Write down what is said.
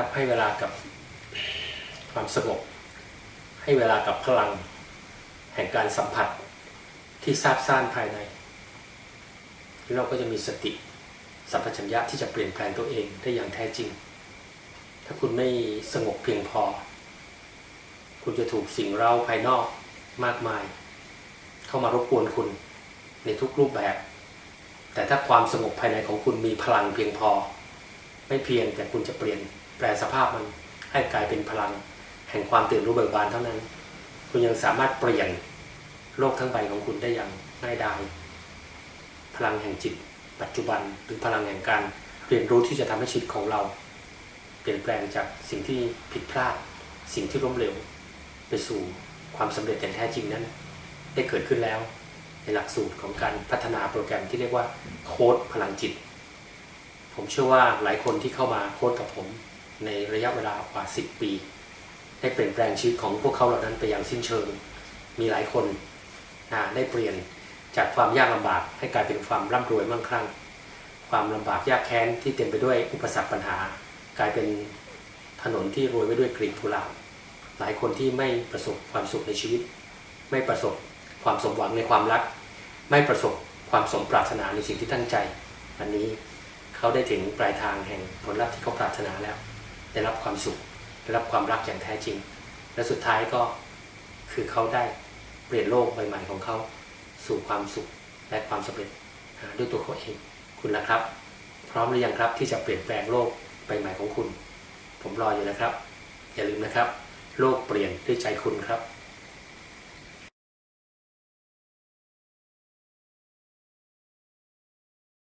ครับให้เวลากับความสงบให้เวลากับพลัง แห่งการสัมผัสที่ซาบซ่านภายใน เราก็จะมีสติสัมปชัญญะที่จะเปลี่ยนแปลงตัวเองได้อย่างแท้จริง ถ้าคุณไม่สงบเพียงพอ คุณจะถูกสิ่งเร้าภายนอกมากมาย เข้ามารบกวนคุณในทุกรูปแบบ แต่ถ้าความสงบภายในของคุณมีพลังเพียงพอ ไม่เพียงแต่คุณจะเปลี่ยนแปลสภาพมันให้กลายเป็นพลัง แห่งความตื่นรู้เบิกบานเท่านั้น คุณยังสามารถเปลี่ยนโลกทั้งใบของคุณได้อย่างง่ายดายพลังแห่งจิต ปัจจุบันหรือพลังแห่งการเรียนรู้ที่จะทำให้ชีวิตของเรา เปลี่ยนแปลงจากสิ่งที่ผิดพลาด สิ่งที่ล้มเหลวไปสู่ความสำเร็จอย่างแท้จริงนั้น ได้เกิดขึ้นแล้ว ในหลักสูตรของการพัฒนาโปรแกรมที่เรียกว่าโค้ดพลังจิต ผมเชื่อว่าหลายคนที่เข้ามาโค้ดกับผมในระยะเวลากว่า 10 ปี ได้เปลี่ยนแปลงชีวิตของพวกเขาเหล่านั้นไปอย่างสิ้นเชิง มีหลายคนได้เปลี่ยนจากความยากลำบากให้กลายเป็นความร่ำรวยมั่งคั่ง ความลำบากยากแค้นที่เต็มไปด้วยอุปสรรคปัญหา กลายเป็นถนนที่โรยไปด้วยกลีบกุหลาบหลายคนที่ไม่ประสบความสุขในชีวิต ไม่ประสบความสมหวังในความรัก ไม่ประสบความสมปรารถนาในสิ่งที่ตั้งใจ อันนี้ เขาได้ถึงปลายทางแห่งผลลัพธ์ที่เขาปรารถนาแล้ว ได้รับความสุข ได้รับความรักอย่างแท้จริง และสุดท้ายก็คือเขาได้เปลี่ยนโลกใบใหม่ของเขาสู่ความสุขและความสำเร็จด้วยตัวเขาเองคุณนะครับ พร้อมหรือยังครับที่จะเปลี่ยนแปลงโลกใบใหม่ของคุณ ผมรออยู่นะครับ อย่าลืมนะครับ โลกเปลี่ยนด้วยใจคุณครับ